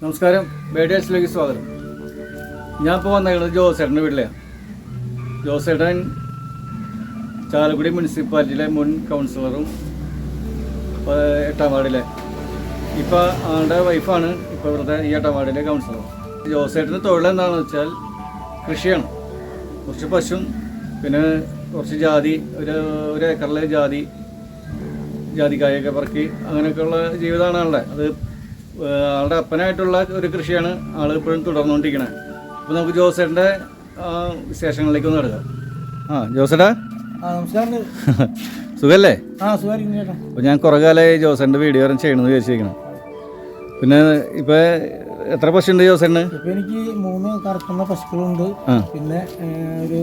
നമസ്കാരം. ബേഡേഴ്സിലേക്ക് സ്വാഗതം. ഞാൻ ഇപ്പോൾ വന്നേക്കുന്നത് ജോസേട്ടന്റെ വീട്ടിലെയാണ് ജോസേട്ടൻ ചാലക്കുടി മുനിസിപ്പാലിറ്റിയിലെ മുൻ കൗൺസിലറും എട്ടാം വാർഡിലെ. ഇപ്പോൾ ആളുടെ വൈഫാണ് ഇപ്പോൾ ഇവിടുത്തെ ഈ എട്ടാം വാർഡിലെ കൗൺസിലർ. ജോസേട്ടന്റെ തൊഴിലെന്താണെന്ന് വെച്ചാൽ കൃഷിയാണ്. കുറച്ച് പശുവും പിന്നെ കുറച്ച് ജാതി ഒരു ഒരു ഏക്കറിലെ ജാതി ജാതിക്കായൊക്കെ പറക്കി അങ്ങനെയൊക്കെയുള്ള ജീവിതമാണ് ആളുടെ. അത് ആളുടെ അപ്പനായിട്ടുള്ള ഒരു കൃഷിയാണ് ആൾ ഇപ്പോഴും തുടർന്നുകൊണ്ടിരിക്കുന്നത് അപ്പോൾ നമുക്ക് ജോസേട്ടന്റെ വിശേഷങ്ങളിലേക്ക് ഒന്ന് എടുക്കാം ആ ജോസേട്ടാ? സുഖല്ലേ? അപ്പോൾ ഞാൻ കുറേ കാലമായി ജോസേട്ടന്റെ വീഡിയോ വരെ ചെയ്യണമെന്ന് വിചാരിച്ചിരിക്കണം. പിന്നെ ഇപ്പോൾ എത്ര പശുണ്ട് ജോസേട്ടന്? ഇപ്പൊ എനിക്ക് മൂന്ന് കറക്കുന്ന പശുക്കളുണ്ട്. പിന്നെ ഒരു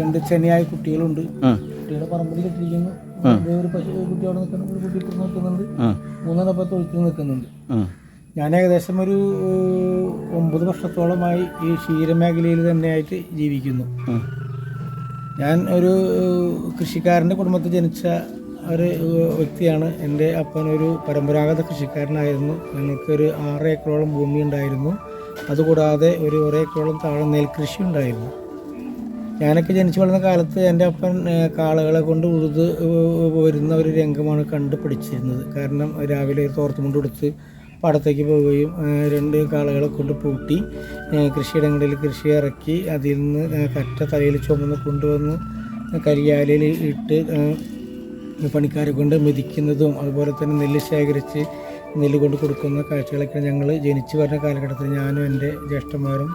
രണ്ട് ചെനയായ കുട്ടികളുണ്ട്. കുട്ടികളുടെ കുട്ടികളെ പറമ്പിൽ കെട്ടിരിക്കുന്നു ഒരു പശു ഒരു കുട്ടി അവിടെ ഒരു കുട്ടി ഇപ്പുറത്ത് നിൽക്കുന്നുണ്ട്. മൂന്നെണ്ണം ഞാൻ ഏകദേശം ഒരു ഒമ്പത് വർഷത്തോളമായി ഈ ക്ഷീരമേഖലയിൽ തന്നെയായിട്ട് ജീവിക്കുന്നു. ഞാൻ ഒരു കൃഷിക്കാരന്റെ കുടുംബത്തിൽ ജനിച്ച ഒരു വ്യക്തിയാണ്. എന്റെ അപ്പൻ ഒരു പരമ്പരാഗത കൃഷിക്കാരനായിരുന്നു. ഞങ്ങൾക്കൊരു ആറ് ഏക്കറോളം ഭൂമി ഉണ്ടായിരുന്നു. അതുകൂടാതെ ഒരു ഒരേക്കറോളം താഴെ നെൽകൃഷി ഉണ്ടായിരുന്നു. ഞാനൊക്കെ ജനിച്ചു വളർന്ന കാലത്ത് എന്റെ അപ്പൻ കാളകളെ കൊണ്ട് ഉഴുത് വരുന്ന ഒരു രംഗമാണ് കണ്ടു പഠിച്ചിരുന്നത് കാരണം രാവിലെ തോർത്ത് തോർത്തുമുണ്ട് കൊടുത്ത് പാടത്തേക്ക് പോവുകയും രണ്ട് കാളകളെ കൊണ്ട് പൂട്ടി കൃഷിയിടങ്ങളിൽ കൃഷി ഇറക്കി അതിൽ നിന്ന് കറ്റ തലയിൽ ചുമന്ന് കൊണ്ടുവന്ന് കരിയാലയിൽ ഇട്ട് പണിക്കാരെ കൊണ്ട് മെതിക്കുന്നതും അതുപോലെ തന്നെ നെല്ല് ശേഖരിച്ച് നെല്ല് കൊണ്ട് കൊടുക്കുന്ന കാഴ്ചകളൊക്കെ ഞങ്ങൾ ജനിച്ചു വരുന്ന കാലഘട്ടത്തിൽ ഞാനും എന്റെ ജ്യേഷ്ഠന്മാരും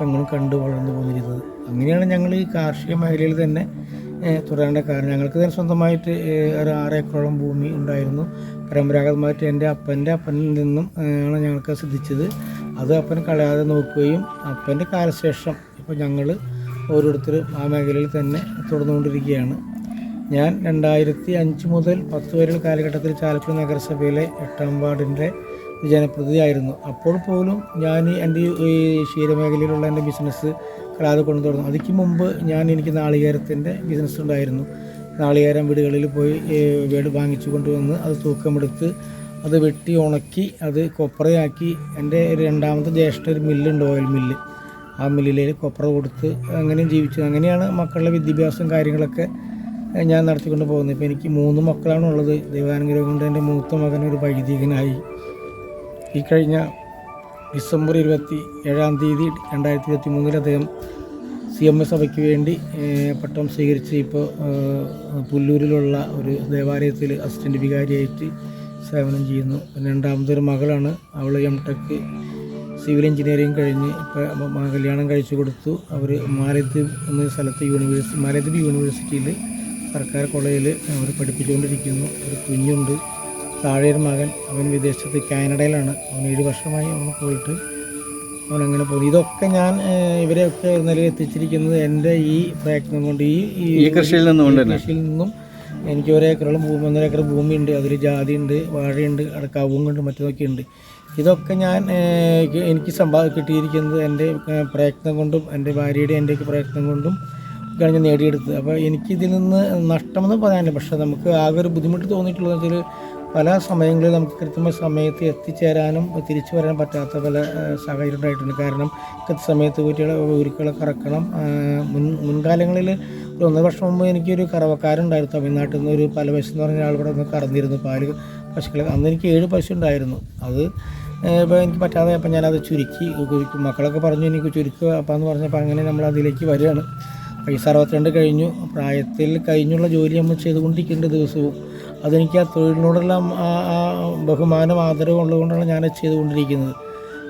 പെങ്ങളും കണ്ടു വളർന്നു പോന്നിരുന്നത്. അങ്ങനെയാണ് ഞങ്ങൾ ഈ കാർഷിക മേഖലയിൽ തന്നെ തുടരേണ്ട കാരണം ഞങ്ങൾക്ക് തന്നെ സ്വന്തമായിട്ട് ഒരു ആറ് ഏക്കറോളം ഭൂമി ഉണ്ടായിരുന്നു. പരമ്പരാഗതമായിട്ട് എന്റെ അപ്പന്റെ അപ്പനിൽ നിന്നും ആണ് ഞങ്ങൾക്ക് സിദ്ധിച്ചത്. അത് അപ്പൻ കളയാതെ നോക്കുകയും അപ്പന്റെ കാലശേഷം ഇപ്പോൾ ഞങ്ങൾ ഓരോരുത്തരും ആ മേഖലയിൽ തന്നെ തുടർന്നുകൊണ്ടിരിക്കുകയാണ്. ഞാൻ രണ്ടായിരത്തി അഞ്ച് മുതൽ പത്ത് വരെയുള്ള കാലഘട്ടത്തിൽ ചാലക്കുടി നഗരസഭയിലെ എട്ടാം വാർഡിന്റെ ജനപ്രതിനിധിയായിരുന്നു. അപ്പോൾ പോലും ഞാൻ എന്റെ ഈ ക്ഷീരമേഖലയിലുള്ള എന്റെ ബിസിനസ് കളാതെ കൊണ്ടു തുടർന്നു അതിക്ക് മുമ്പ് ഞാൻ എനിക്ക് നാളികേരത്തിന്റെ ബിസിനസ് ഉണ്ടായിരുന്നു. നാളികേരം വീടുകളിൽ പോയി വീട് വാങ്ങിച്ചു കൊണ്ടുവന്ന് അത് തൂക്കമെടുത്ത് അത് വെട്ടി ഉണക്കി അത് കൊപ്രയാക്കി എന്റെ രണ്ടാമത്തെ ജ്യേഷ്ഠ ഒരു മില്ലുണ്ട് ഓയിൽ മില്ല്. ആ മില്ലിലേക്ക് കൊപ്ര കൊടുത്ത് അങ്ങനെയും ജീവിച്ചു. അങ്ങനെയാണ് മക്കളുടെ വിദ്യാഭ്യാസവും കാര്യങ്ങളൊക്കെ ഞാൻ നടത്തിക്കൊണ്ട് പോകുന്നത്. ഇപ്പോൾ എനിക്ക് മൂന്ന് മക്കളാണ് ഉള്ളത് ദൈവാനുഗ്രഹം കൊണ്ട് എന്റെ മൂത്ത മകൻ ഒരു വൈദികനായി. ഈ കഴിഞ്ഞ ഡിസംബർ ഇരുപത്തി ഏഴാം തീയതി രണ്ടായിരത്തി ഇരുപത്തി മൂന്നിൽ അദ്ദേഹം സി എം എസ് സഭയ്ക്ക് വേണ്ടി പട്ടം സ്വീകരിച്ച് ഇപ്പോൾ പുല്ലൂരിലുള്ള ഒരു ദേവാലയത്തിൽ അസിസ്റ്റന്റ് വികാരിയായിട്ട് സേവനം ചെയ്യുന്നു. പിന്നെ രണ്ടാമതൊരു മകളാണ്. അവൾ എം ടെക് സിവിൽ എഞ്ചിനീയറിംഗ് കഴിഞ്ഞ് ഇപ്പോൾ കല്യാണം കഴിച്ചു കൊടുത്തു. അവർ മാലദ്വീപ് എന്ന സ്ഥലത്ത് യൂണിവേഴ്സിറ്റി മാലദ്വീപ് യൂണിവേഴ്സിറ്റിയിൽ സർക്കാർ കോളേജിൽ അവർ പഠിപ്പിച്ചുകൊണ്ടിരിക്കുന്നു. ഒരു കുഞ്ഞുണ്ട്. താഴെ ഒരു മകൻ അവൻ വിദേശത്ത് കാനഡയിലാണ്. അവൻ ഏഴ് വർഷമായി അവൻ പോയിട്ട് അവൻ അങ്ങനെ പോയി ഇതൊക്കെ ഞാൻ ഇവരെയൊക്കെ എത്തിച്ചിരിക്കുന്നത് എന്റെ ഈ പ്രയത്നം കൊണ്ട് ഈ ഈ കൃഷിയിൽ നിന്നുകൊണ്ട് കൃഷിയിൽ നിന്നും എനിക്ക് ഒരേക്കറോളം ഭൂമി ഒന്നര ഏക്കർ ഭൂമിയുണ്ട് അതിൽ ജാതിയുണ്ട് വാഴയുണ്ട് അടക്കാവും കവുങ്ങുണ്ട് മറ്റതൊക്കെ ഉണ്ട്. ഇതൊക്കെ ഞാൻ എനിക്ക് എനിക്ക് സമ്പാ കിട്ടിയിരിക്കുന്നത് എന്റെ പ്രയത്നം കൊണ്ടും എന്റെ ഭാര്യയുടെ എന്റെയൊക്കെ പ്രയത്നം കൊണ്ടും ഒക്കെയാണ് ഞാൻ നേടിയെടുത്തത്. അപ്പോൾ എനിക്കിതിൽ നിന്ന് നഷ്ടമെന്ന് പറയാനില്ല. പക്ഷേ നമുക്ക് ആകെ ഒരു ബുദ്ധിമുട്ട് തോന്നിയിട്ടുള്ളതെന്ന് വെച്ചാൽ പല സമയങ്ങളിൽ നമുക്ക് കൃത്യമായ സമയത്ത് എത്തിച്ചേരാനും തിരിച്ചു വരാൻ പറ്റാത്ത പല സാഹചര്യം ഉണ്ടായിട്ടുണ്ട്. കാരണം കൃത്യസമയത്ത് കുറ്റികളെ ഉരുക്കളെ കറക്കണം മുൻ മുൻകാലങ്ങളിൽ ഒരു ഒന്നര വർഷം മുമ്പ് എനിക്കൊരു കറവക്കാരുണ്ടായിരുന്നു തമിഴ്നാട്ടിൽ നിന്ന്. ഒരു പല പശു എന്ന് പറഞ്ഞ ആൾ ഇവിടെ നിന്ന് കറന്നിരുന്നു. പാൽ പശുക്കളെ അന്ന് എനിക്ക് ഏഴ് പശു ഉണ്ടായിരുന്നു. അത് ഇപ്പോൾ എനിക്ക് പറ്റാതെ അപ്പം ഞാനത് ചുരുക്കി മക്കളൊക്കെ പറഞ്ഞു എനിക്ക് ചുരുക്കുക. അപ്പം എന്ന് പറഞ്ഞപ്പോൾ അങ്ങനെ നമ്മൾ അതിലേക്ക് വരികയാണ്. പൈസ അറുപത്തിരണ്ട് കഴിഞ്ഞു. പ്രായത്തിൽ കഴിഞ്ഞുള്ള ജോലി നമ്മൾ ചെയ്തുകൊണ്ടിരിക്കേണ്ട ദിവസവും. അതെനിക്ക് ആ തൊഴിലിനോടെല്ലാം ആ ബഹുമാനം ആദരവും ഉള്ളതുകൊണ്ടാണ് ഞാനത് ചെയ്തുകൊണ്ടിരിക്കുന്നത്.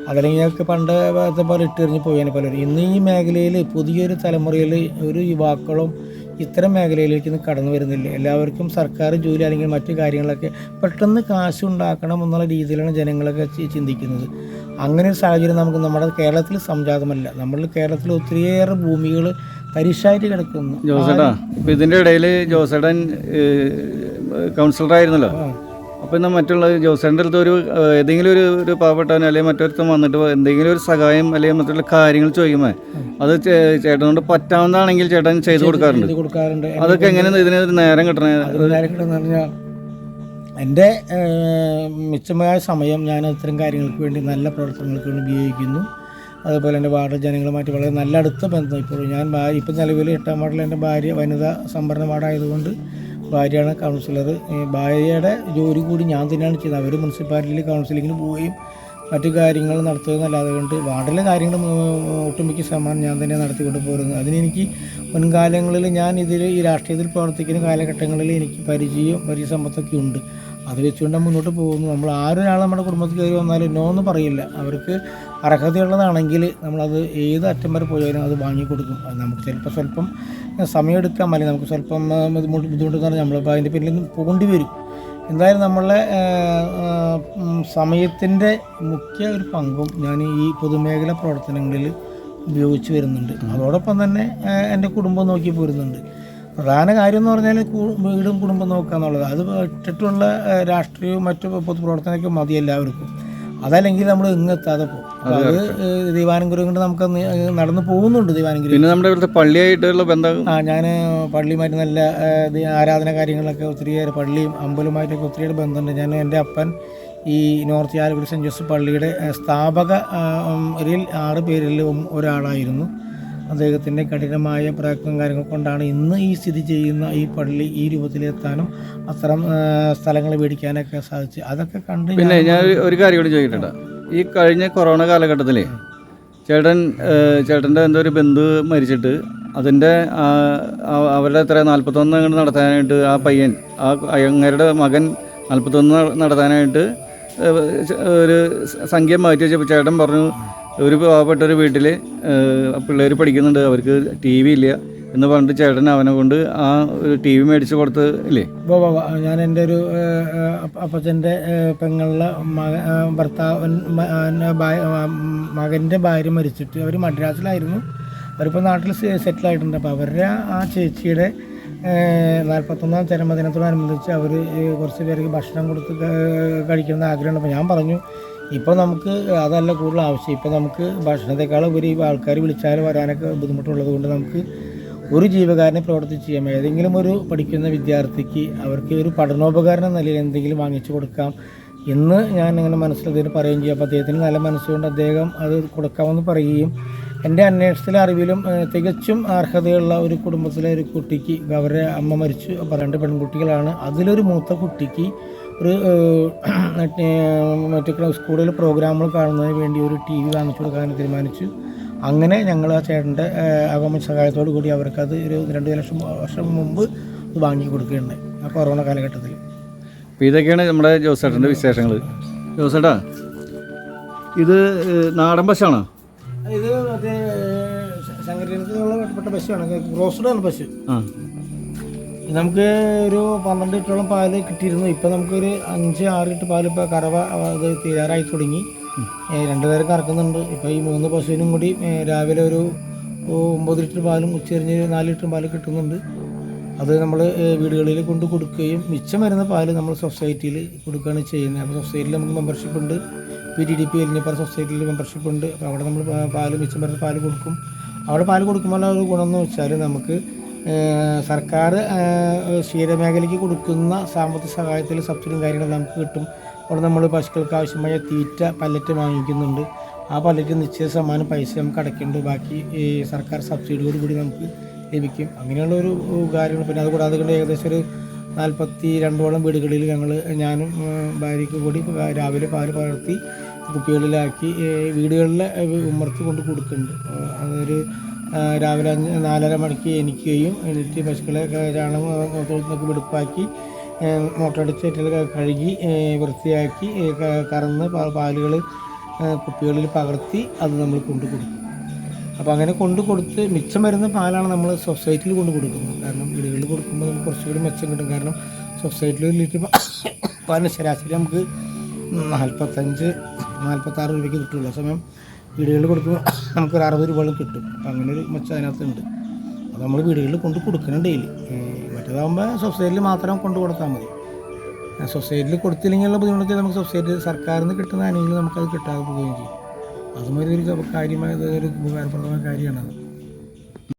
അതല്ലെങ്കിൽ ഞങ്ങൾക്ക് പണ്ട് ഭാഗത്തെ പോലെ ഇട്ടെറിഞ്ഞ് പോയേനെ പലരും ഇന്ന് ഈ മേഖലയിൽ പുതിയൊരു തലമുറയിൽ ഒരു യുവാക്കളും ഇത്തരം മേഖലയിലേക്ക് ഇന്ന് കടന്നു വരുന്നില്ല. എല്ലാവർക്കും സർക്കാർ ജോലി അല്ലെങ്കിൽ മറ്റു കാര്യങ്ങളൊക്കെ പെട്ടെന്ന് കാശ് ഉണ്ടാക്കണം എന്നുള്ള രീതിയിലാണ് ജനങ്ങളൊക്കെ ചിന്തിക്കുന്നത്. അങ്ങനെ ഒരു സാഹചര്യം നമുക്ക് നമ്മുടെ കേരളത്തിൽ സംജാതമല്ല. നമ്മൾ കേരളത്തിൽ ഒത്തിരിയേറെ ഭൂമികൾ തരിശായിട്ട് കിടക്കുന്നു. ജോസേട്ടാ ഇപ്പം ഇതിന്റെ ഇടയിൽ ജോസേട്ടൻ ആ. അപ്പോൾ എന്നാൽ മറ്റുള്ള ജോസേന്റെ അടുത്ത് ഒരു ഏതെങ്കിലും ഒരു ഒരു പാവപ്പെട്ടവൻ അല്ലെങ്കിൽ മറ്റൊരുത്തം വന്നിട്ട് എന്തെങ്കിലും ഒരു സഹായം അല്ലെങ്കിൽ മറ്റുള്ള കാര്യങ്ങൾ ചോദിക്കുമ്പോൾ അത് ചേട്ടനോട് പറ്റാവുന്നതാണെങ്കിൽ ചേട്ടൻ ചെയ്തു കൊടുക്കാറുണ്ട്. അതൊക്കെ എങ്ങനെയാണ് ഇതിന് ഒരു നേരം കിട്ടണേ? നേരം കിടന്ന് പറഞ്ഞാൽ എന്റെ മിച്ചമായ സമയം ഞാൻ ഇത്തരം കാര്യങ്ങൾക്ക് വേണ്ടി നല്ല പ്രവർത്തനങ്ങൾക്ക് വേണ്ടി ഉപയോഗിക്കുന്നു. അതുപോലെ എന്റെ വാർഡ് ജനങ്ങളുമായിട്ട് വളരെ നല്ല അടുത്ത ബന്ധം. ഇപ്പോൾ ഞാൻ ഇപ്പം നിലവിൽ എട്ടാം വാർഡിൽ എന്റെ ഭാര്യ വനിതാ സംവരണ വാർഡായതുകൊണ്ട് ഭാര്യയാണ് കൗൺസിലർ. ഭാര്യയുടെ ജോലി കൂടി ഞാൻ തന്നെയാണ് ചെയ്യുന്നത് അവർ മുനിസിപ്പാലിറ്റിയിൽ കൗൺസിലിങ്ങിന് പോവുകയും മറ്റു കാര്യങ്ങൾ നടത്തുന്നതല്ലാതെ കൊണ്ട് വാർഡിലെ കാര്യങ്ങൾ ഒട്ടുമിക്ക ശതമാനം ഞാൻ തന്നെ നടത്തിക്കൊണ്ട് പോരുന്നത് അതിനെനിക്ക് മുൻകാലങ്ങളിൽ ഞാൻ ഇതിൽ ഈ രാഷ്ട്രീയത്തിൽ പ്രവർത്തിക്കുന്ന കാലഘട്ടങ്ങളിൽ എനിക്ക് പരിചയവും പരിസമ്പത്തൊക്കെ ഉണ്ട്. അത് വെച്ചുകൊണ്ട് മുന്നോട്ട് പോകുന്നു. നമ്മൾ ആരൊരാൾ നമ്മുടെ കുടുംബത്തിൽ കയറി വന്നാലും നോ എന്ന് പറയില്ല. അവർക്ക് അർഹതയുള്ളതാണെങ്കിൽ നമ്മളത് ഏത് അറ്റം വരെ പോയാലും അത് വാങ്ങിക്കൊടുക്കും. അത് നമുക്ക് ചിലപ്പോൾ സ്വല്പം സമയമെടുക്കാം. അല്ലെങ്കിൽ നമുക്ക് സ്വല്പം ബുദ്ധിമുട്ടെന്ന് പറഞ്ഞാൽ നമ്മളിപ്പോൾ അതിന്റെ പിന്നിൽ പോകേണ്ടി വരും. എന്തായാലും നമ്മളെ സമയത്തിന്റെ മുഖ്യ ഒരു പങ്കും ഞാൻ ഈ പൊതുമേഖല പ്രവർത്തനങ്ങളിൽ ഉപയോഗിച്ച് വരുന്നുണ്ട്. അതോടൊപ്പം തന്നെ എന്റെ കുടുംബം നോക്കി പോരുന്നുണ്ട്. പ്രധാന കാര്യം എന്ന് പറഞ്ഞാൽ വീടും കുടുംബം നോക്കുക എന്നുള്ളത്. അത് ഇട്ടിട്ടുള്ള രാഷ്ട്രീയവും മറ്റു പൊതുപ്രവർത്തനമൊക്കെ മതി എല്ലാവർക്കും. അതല്ലെങ്കിൽ നമ്മൾ ഇങ്ങെത്താതെ പോകും. അത് ദീപാനുഗ്രഹം കൊണ്ട് നമുക്ക് നടന്നു പോകുന്നുണ്ട് ദീപാനുഗ്രഹം പിന്നെ നമ്മുടെ ഇവിടുത്തെ പള്ളിയായിട്ടുള്ള ബന്ധം? ആ ഞാൻ പള്ളിയുമായിട്ട് നല്ല ആരാധന കാര്യങ്ങളൊക്കെ ഒത്തിരിയേറെ പള്ളിയും അമ്പലവുമായിട്ടൊക്കെ ഒത്തിരിയേറെ ബന്ധമുണ്ട്. ഞാൻ എന്റെ അപ്പൻ ഈ നോർത്ത് ചാലക്കുടി സെന്റ് ജോസഫ് പള്ളിയുടെ സ്ഥാപകരിൽ സ്ഥാപക ഒരു ആറ് പേരിൽ ഒരാളായിരുന്നു. അദ്ദേഹത്തിന്റെ കഠിനമായ പ്രയത്നം കാര്യങ്ങൾ കൊണ്ടാണ് ഇന്ന് ഈ സ്ഥിതി ചെയ്യുന്ന ഈ പള്ളി ഈ രൂപത്തിലെത്താനും അത്തരം സ്ഥലങ്ങൾ മേടിക്കാനൊക്കെ സാധിച്ചു. അതൊക്കെ കണ്ട് പിന്നെ ഞാൻ ഒരു- കാര്യം കൂടി ചോദിക്കട്ടെ. ഈ കഴിഞ്ഞ കൊറോണ കാലഘട്ടത്തിൽ ചേട്ടൻ ചേട്ടന്റെ എന്തോ ഒരു ബന്ധു മരിച്ചിട്ട് അതിന്റെ അവരുടെ എത്ര നാൽപ്പത്തൊന്ന് അങ്ങോട്ട് നടത്താനായിട്ട് ആ പയ്യൻ ആ അങ്ങരുടെ മകൻ നാൽപ്പത്തൊന്ന് നട- നടത്താനായിട്ട് ഒരു സംഖ്യ മാറ്റി വെച്ചപ്പോൾ ചേട്ടൻ പറഞ്ഞു ഒരു പാവപ്പെട്ട ഒരു വീട്ടിൽ പിള്ളേർ പഠിക്കുന്നുണ്ട്. അവർക്ക് ടി വി ഇല്ല എന്ന് പറഞ്ഞിട്ട് ചേട്ടൻ അവനെ കൊണ്ട് ആ ഒരു ടി വി മേടിച്ച് കൊടുത്ത് ഇല്ലേ. ഞാൻ എന്റെ ഒരു അപ്പച്ചന്റെ പെങ്ങളുടെ മക ഭർത്താവ് മകന്റെ ഭാര്യ മരിച്ചിട്ട് അവർ മദ്രാസിലായിരുന്നു. അവരിപ്പോൾ നാട്ടിൽ സെറ്റിൽ ആയിട്ടുണ്ട്. അപ്പോൾ അവരുടെ ആ ചേച്ചിയുടെ നാൽപ്പത്തൊന്നാം ജന്മദിനത്തോടനുബന്ധിച്ച് അവർ കുറച്ച് പേർക്ക് ഭക്ഷണം കൊടുത്ത് കഴിക്കണമെന്ന് ആഗ്രഹമുണ്ട്. അപ്പോൾ ഞാൻ പറഞ്ഞു ഇപ്പോൾ നമുക്ക് അതല്ല കൂടുതൽ ആവശ്യം. ഇപ്പോൾ നമുക്ക് ഭക്ഷണത്തെക്കാൾ ഉപരി ആൾക്കാർ വിളിച്ചാൽ വരാനൊക്കെ ബുദ്ധിമുട്ടുള്ളത് കൊണ്ട് നമുക്ക് ഒരു ജീവകാരനെ പ്രവർത്തിച്ച് ചെയ്യാം. ഏതെങ്കിലും ഒരു പഠിക്കുന്ന വിദ്യാർത്ഥിക്ക് അവർക്ക് ഒരു പഠനോപകരണം നിലയിൽ എന്തെങ്കിലും വാങ്ങിച്ചു കൊടുക്കാം എന്ന് ഞാൻ ഇങ്ങനെ മനസ്സിൽ അദ്ദേഹം പറയുകയും ചെയ്യും. അപ്പോൾ അദ്ദേഹത്തിന് നല്ല മനസ്സുകൊണ്ട് അദ്ദേഹം അത് കൊടുക്കാമെന്ന് പറയുകയും എന്റെ അന്വേഷണത്തിലെ അറിവിലും തികച്ചും അർഹതയുള്ള ഒരു കുടുംബത്തിലെ ഒരു കുട്ടിക്ക് അവരുടെ അമ്മ മരിച്ചു. അപ്പോൾ രണ്ട് പെൺകുട്ടികളാണ്. അതിലൊരു മൂത്ത കുട്ടിക്ക് ഒരു മറ്റു സ്കൂളിൽ പ്രോഗ്രാമുകൾ കാണുന്നതിന് വേണ്ടി ഒരു ടി വി വാങ്ങിച്ചു കൊടുക്കാൻ തീരുമാനിച്ചു. അങ്ങനെ ഞങ്ങൾ ആ ചേട്ടന്റെ അകമ സഹായത്തോടു കൂടി അവർക്കത് ഒരു രണ്ട് ലക്ഷം വർഷം മുമ്പ് വാങ്ങി കൊടുക്കുകയുണ്ടായി ആ കൊറോണ കാലഘട്ടത്തിൽ. അപ്പോൾ ഇതൊക്കെയാണ് നമ്മുടെ ജോസേട്ടന്റെ വിശേഷങ്ങൾ. ജോസേട്ടാ ഇത് നാടൻ പശാണോ ഇത് മറ്റേ സംഘടനത്തിലുള്ള പെട്ട പശുവാണ് റോസ്റ്റഡാണ് പശു. ആ. നമുക്ക് ഒരു പന്ത്രണ്ട് ലിറ്ററോളം പാൽ കിട്ടിയിരുന്നു. ഇപ്പം നമുക്കൊരു അഞ്ച് ആറ് ലിറ്റർ പാൽ ഇപ്പോൾ കറവ അത് തീരാറായി തുടങ്ങി. രണ്ട് പേരെ കറക്കുന്നുണ്ട് ഇപ്പോൾ ഈ മൂന്ന് പശുവിനും കൂടി രാവിലെ ഒരു ഒമ്പത് ലിറ്റർ പാലും ഉച്ചരിഞ്ഞ് നാല് ലിറ്റർ പാൽ കിട്ടുന്നുണ്ട്. അത് നമ്മൾ വീടുകളിൽ കൊണ്ട് കൊടുക്കുകയും മിച്ചം വരുന്ന പാൽ നമ്മൾ സൊസൈറ്റിയിൽ കൊടുക്കുകയാണ് ചെയ്യുന്നത്. അപ്പോൾ സൊസൈറ്റിയിൽ നമുക്ക് മെമ്പർഷിപ്പ് ഉണ്ട്. P T D P Elinjappara സൊസൈറ്റിയിൽ മെമ്പർഷിപ്പ് ഉണ്ട്. അപ്പോൾ അവിടെ നമ്മൾ പാൽ മിച്ചം വരുന്ന പാൽ കൊടുക്കും. അവിടെ പാൽ കൊടുക്കുമ്പോൾ ഒരു ഗുണം എന്ന് വെച്ചാൽ നമുക്ക് സർക്കാർ ക്ഷീരമേഖലയ്ക്ക് കൊടുക്കുന്ന സാമ്പത്തിക സഹായത്തിൽ സബ്സിഡിയും കാര്യങ്ങളും നമുക്ക് കിട്ടും. അവിടെ നമ്മൾ പശുക്കൾക്ക് ആവശ്യമായ തീറ്റ പല്ലറ്റ് വാങ്ങിക്കുന്നുണ്ട്. ആ പല്ലറ്റ് നിശ്ചിത ശതമാനം പൈസ നമുക്ക് അടയ്ക്കുന്നുണ്ട് ബാക്കി ഈ സർക്കാർ സബ്സിഡിയോട് കൂടി നമുക്ക് ലഭിക്കും. അങ്ങനെയുള്ള ഒരു കാര്യങ്ങൾ പിന്നെ അതുകൂടാതെ കൊണ്ട് ഏകദേശം ഒരു നാൽപ്പത്തി രണ്ടോളം വീടുകളിൽ ഞങ്ങൾ ഞാനും ഭാര്യയ്ക്ക് കൂടി രാവിലെ പാൽ പകർത്തി കുപ്പികളിലാക്കി വീടുകളിലെ ഏഹ് കൊണ്ട് കൊടുക്കുന്നുണ്ട്. അതൊരു രാവിലെ നാലര മണിക്ക് എനിക്കുകയും എണീറ്റ് പശുക്കളെ ചാണകം തൊഴുത്തൊക്കെ വെടുപ്പാക്കി മോട്ടറടിച്ച് ഏറ്റെല്ലാം കഴുകി വൃത്തിയാക്കി കറന്ന് പാലുകൾ കുപ്പികളിൽ പകർത്തി അത് നമ്മൾ കൊണ്ടു കൊടുക്കും. അപ്പോൾ അങ്ങനെ കൊണ്ടു കൊടുത്ത് മിച്ചം വരുന്ന പാലാണ് നമ്മൾ സൊസൈറ്റിയിൽ കൊണ്ടു കൊടുക്കുന്നത്. കാരണം വീടുകളിൽ കൊടുക്കുമ്പോൾ നമുക്ക് കുറച്ചുകൂടി മെച്ചം കിട്ടും. കാരണം സൊസൈറ്റിയിൽ ഒരു ലിറ്റർ പാലിന് ശരാശരി നമുക്ക് നാൽപ്പത്തഞ്ച് നാൽപ്പത്താറ് രൂപയ്ക്ക് കിട്ടുള്ളൂ. സമയം വീടുകളിൽ കൊടുക്കുമ്പോൾ നമുക്കൊരു അറുപത് രൂപകളും കിട്ടും. അങ്ങനെ ഒരു മെച്ചം അതിനകത്തുണ്ട്. അത് നമ്മൾ വീടുകളിൽ കൊണ്ട് കൊടുക്കണം ഡെയിലി മറ്റേതാകുമ്പോൾ സൊസൈറ്റിയിൽ മാത്രം കൊണ്ട് കൊടുത്താൽ മതി. സൊസൈറ്റിയിൽ കൊടുത്തില്ലെങ്കിലുള്ള ബുദ്ധിമുട്ടൊക്കെ നമുക്ക് സൊസൈറ്റി സർക്കാരിൽ നിന്ന് കിട്ടുന്ന ആണെങ്കിലും നമുക്കത് കിട്ടാതെ പോവുകയും ചെയ്യും. അതുമൊരു ഒരു കാര്യമായ ഒരു ഉപകാരപ്രദമായ കാര്യമാണത്